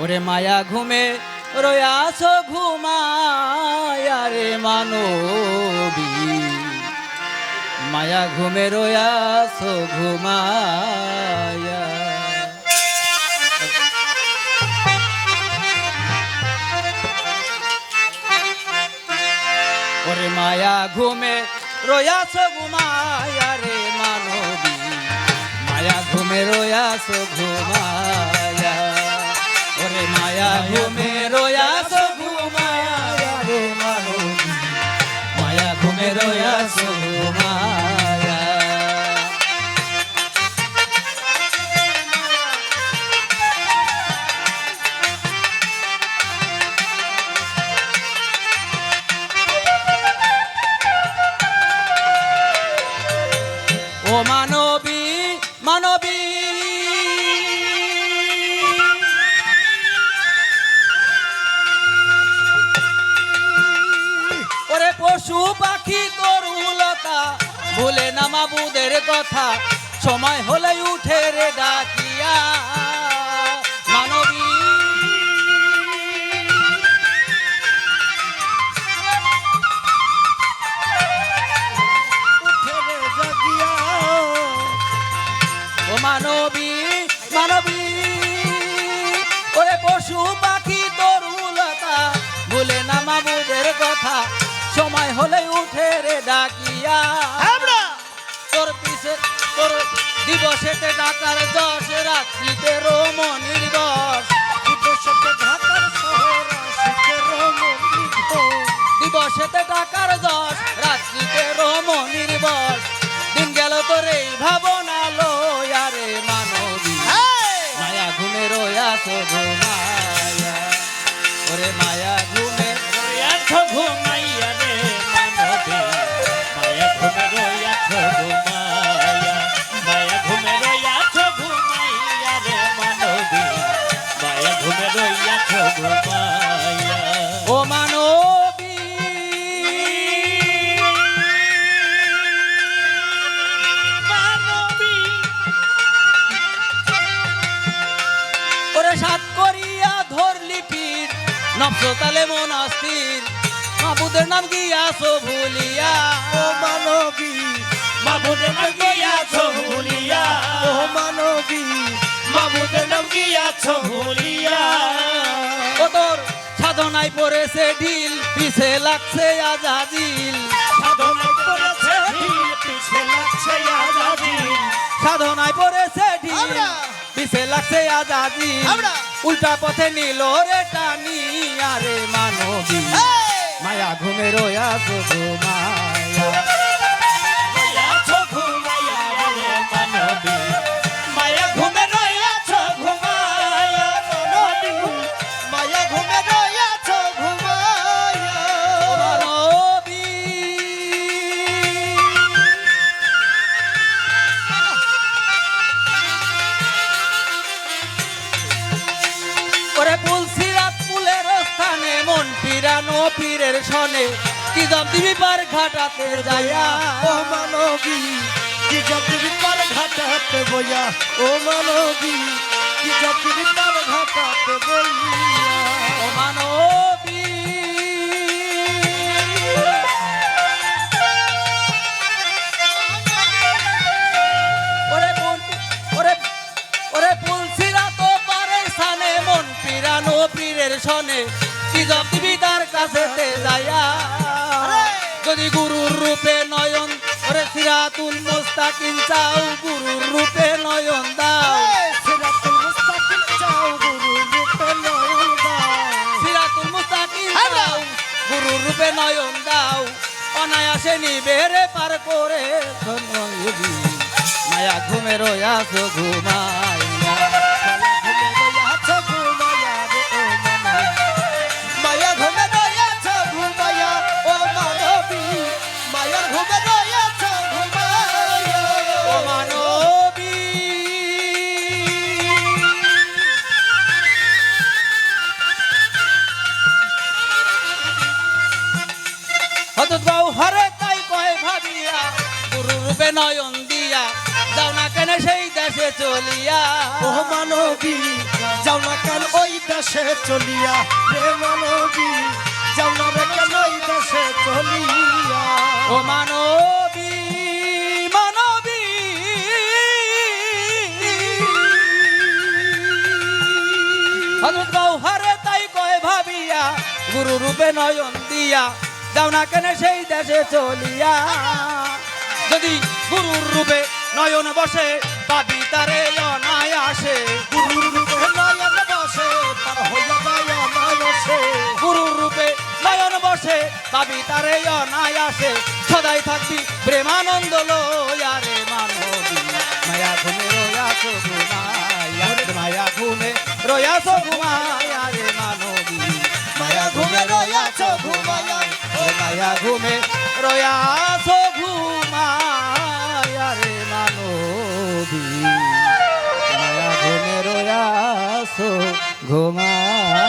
ওরে মায়া ঘুমে রয়াস ঘুমায়া রে মানবী। মায়া ঘুমে রয়াস ঘুমায়া। ওরে মায়া ঘুমে রয়াস ঘুমায়া রে মানবী। মায়া ঘুমে রয়াস ঘুমায়া। ওরে মায়া ঘুমে রয়াস ঘুমায়া রে মানবী মায়া ঘুমে ঘুমায়া। ও পাখি তরুলতা ভুলে না মাবুদের কথা। সময় হলে উঠে রে হলে উঠে রে ডাকিয়া। তোর পিছে তোর দিবসেতে ডাকার যশ রাত্রিতে রমণীর দশ দিবসেতে ডাকার যশ রাত্রিতে রমণীর বস দিন গেল তোর এই ভাবনা লয়া রে মানবী। মায়া ঘুমে রয়াস ঘুমায়া ওরে মায়া ঘুমে ঘুমাইয়া রে নবসতালে মন অস্থির। মাবুদের নাম গিয়াছো ভুলিয়া? ও মানবী মাবুদের নাম গিয়াছ ভুলিয়া? ও মানবী মাবুদের নাম গিয়াছ ভুলিয়া? ও তোর সাধনায় পড়েছে ঢিল পিছে লাগছে আজাদিল সাধনায় পড়েছে ঢিল পিছে লাগছে আজাদিল সাধনায় পড়েছে ঢিল। পিছে লাগছে আজাদি। উল্টা পথে নিল রে টানি আরে মানবী। মায়া ঘুমে রয়াছো পিরানো পীরের সনে কি দাম দিবি পার ঘাটাতে যায়া ও মানবী কি যাত্রী পার ঘাটাতে বইয়া ও মানবী কি যাত্রী পার ঘাটাতে বইয়া ও মানবী ওরে মন ওরে ওরে পুলসিরা তো পারে সানে মন পিরানো পীরের সনে কি জব দিবি তার কাছে যায়া যদি গুরুর রূপে নয়ন ওরে সিরাতুল মুস্তাকিম চাও গুরুর রূপে নয়ন দাও। সিরাতুল মুস্তাকিম চাও গুরু রূপে নয়ন দাও। সিরাতুল মুস্তাকিম দাও গুরুর রূপে নয়ন দাও। অনায়াসে নিবেরে পার করে মায়া ঘুমে রয়াস ঘুমাইয়া নয়ন দিয়া যাও না কেন সেই দেশে চলিয়া। ও মানবী যাও না কেন ওই দেশে চলিয়া। রে মানবী যাও না কেন ওই দেশে চলিয়া। ও মানবী মানবী। হজরত গৌহারে তাই কয় ভাবিয়া গুরু রূপে নয়ন দিয়া যাও না কেন সেই দেশে চলিয়া। যদি গুরুর রূপে নয়ন বসে পাবি তারে অনায়াসে। গুরুর রূপে নয়ন বসে গুরুর রূপে নয়ন বসে পাবি তারে অনায়াসে। সদাই থাকবি প্রেমানন্দ লয়ারে মানবী। ঘুমে রয়াস ঘুমায়া রে, মায়া ঘুমে রয়াস ঘুমায়া রে মানবী। মায়া ঘুমে ও মায়া ঘুমে রয়াস ঘুমায়া মানবী মায়া ঘুমে ঘুমায়া